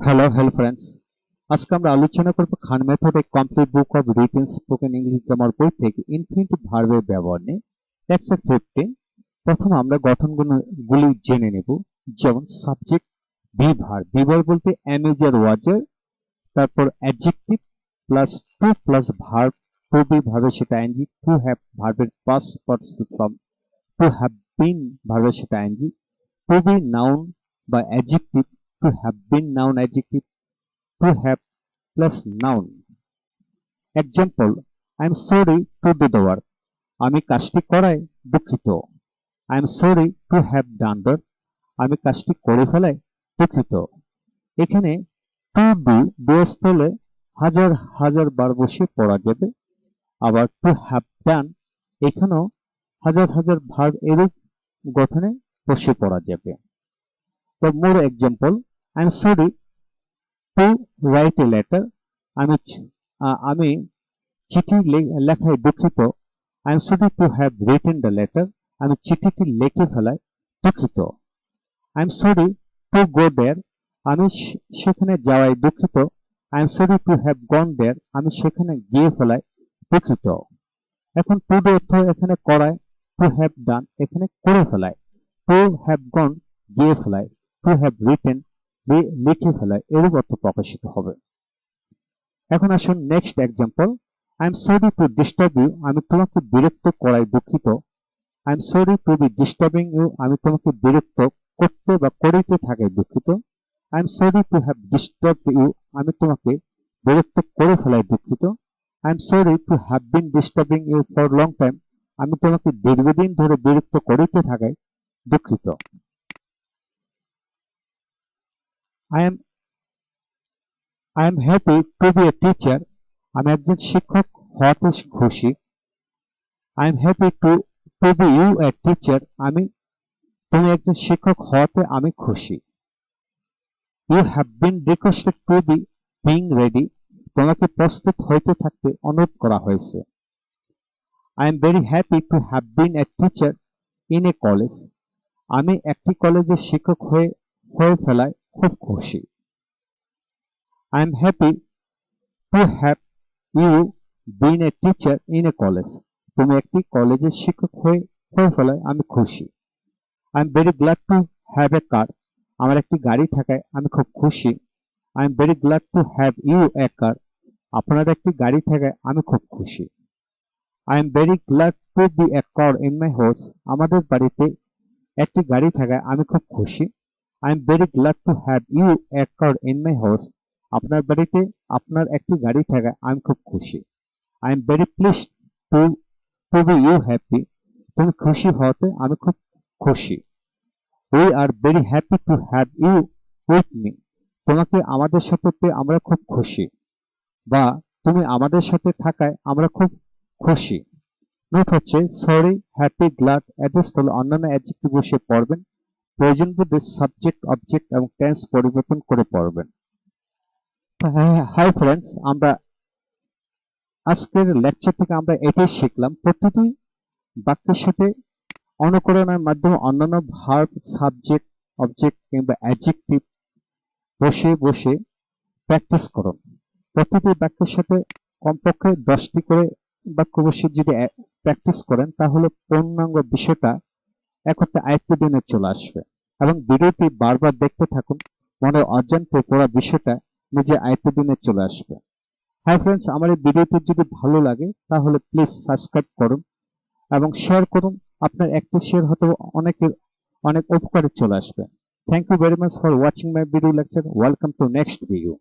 Hello hello friends আজকে আমরা আলোচনা করব খান মেথডে complete book of written spoken English grammar বই থেকে ইনফিনিটিভ ভার্বের ব্যবহার নিয়ে লেকচার ফিফটিন প্রথম আমরা গঠনগুলি জেনে নেব, যেমন সাবজেক্ট বি ভার্ব বি বলতে অ্যামেজার ওয়াজার তারপর adjective plus to plus verb to be ভার্বের সেটা আইনজি টু হ্যাভ ভার্বের past form to have been ভার্বের সেটা আইনজি টু বি নাউন বা adjective to have been noun adjective, to have plus noun. Example, i am sorry to do the work. আমি কাজটি করায় দুঃখিত। I am sorry to have done the আমি কাজটি করে ফেলায় দুঃখিত। এখানে টু ডু স্থলে হাজার হাজার বার বসে পড়া যাবে। আবার টু হ্যাভ ডান এখানেও হাজার হাজার ভার্ব এরূপ গঠনে বসে পড়া যাবে। তো more example I am sorry to write a letter আমি আমি চিঠি লেখায় দুঃখিত। I am sorry to have written the letter আমি চিঠিটি লিখে ফেলায় দুঃখিত। I am sorry to go there আমি সেখানে যাওয়ায় দুঃখিত। I am sorry to have gone there আমি সেখানে গিয়ে ফেলায় দুঃখিত। এখন টু অর্থ এখানে করায় টু হ্যাভ ডান এখানে করে ফেলায় টু হ্যাভ গন গিয়ে ফেলায় টু হ্যাভ রিটেন লিখে ফেলায় এরূপ অর্থ প্রকাশিত হবে। এখন আসুন next example I am sorry to disturb you আমি তোমাকে বিরক্ত করায় দুঃখিত। I am sorry to be disturbing you আমি তোমাকে বিরক্ত করতে বা করিতে থাকায় দুঃখিত। I am sorry to have disturb you আমি তোমাকে বিরক্ত করে ফেলায় দুঃখিত। I am sorry to have been disturbing you for long time আমি তোমাকে দীর্ঘদিন ধরে বিরক্ত করিতে থাকায় দুঃখিত। I am I am happy to be a teacher আমি একজন শিক্ষক হওয়াতে খুশি। I am happy to to be you a teacher আমি, তুমি একজন শিক্ষক হওয়াতে আমি খুশি। You have been requested to be being ready তোমাকে প্রস্তুত হইতে থাকতে অনুরোধ করা হয়েছে। I am very happy to have been a teacher in a college আমি একটি কলেজের শিক্ষক হয়ে হয়ে ফেলায়। খুব খুশি। I am happy to have you been a teacher in a college তুমি একটি কলেজের শিক্ষক হয়ে হয়ে ফেলায় আমি খুশি। I am very glad to have a car আমার একটি গাড়ি থাকায় আমি খুব খুশি। I am very glad to have you a car আপনার একটি গাড়ি থাকায় আমি খুব খুশি। I am very glad to be a car in my house আমাদের বাড়িতে একটি গাড়ি থাকায় আমি খুব খুশি। I am very glad to have you car in my house আপনার বাড়িতে আপনার একটি গাড়ি থাকায় আমি খুব খুশি। I am very please to to be you happy তুমি খুশি হওয়াতে আমি খুব খুশি। We are very happy to have you with me তোমাকে আমাদের সাথে পেয়ে আমরা খুব খুশি। বা তুমি আমাদের সাথে থাকায় আমরা খুব খুশি। নোট হচ্ছে সরি হ্যাপি গ্লাড অ্যাড্রেস হলে অন্যান্য অ্যাডজেক্টিভ বসে পড়বেন। প্রয়োজন বোধে সাবজেক্ট অবজেক্ট এবং টেন্স পরিবর্তন করে পড়বেন। হাই ফ্রেন্ডস আমরা আজকের লেকচার থেকে আমরা এটাই শিখলাম। প্রতিটি বাক্যের সাথে অনুকরণের মাধ্যমে অন্যান্য ভার্ব সাবজেক্ট অবজেক্ট কিংবা অ্যাডজেক্টিভ বসে বসে প্র্যাকটিস করুন। প্রতিটি বাক্যের সাথে কমপক্ষে দশটি করে বাক্য বসে যদি প্র্যাকটিস করেন তাহলে পূর্ণাঙ্গ বিষয়টা একত্রে আয়ত্ত দিনে চলে আসবে। এবং ভিডিওটি বারবার দেখতে থাকুন, মনে অজান্তে পড়া বিষয়টা নিজে চলে আসবে। হাই ফ্রেন্ডস আমার এই ভিডিওটি যদি ভালো লাগে, তাহলে প্লিজ সাবস্ক্রাইব করুন এবং শেয়ার করুন। আপনার একটি শেয়ার হয়তো অনেকের অনেক উপকারে চলে আসবে। Thank you very much for watching my video lecture welcome to next video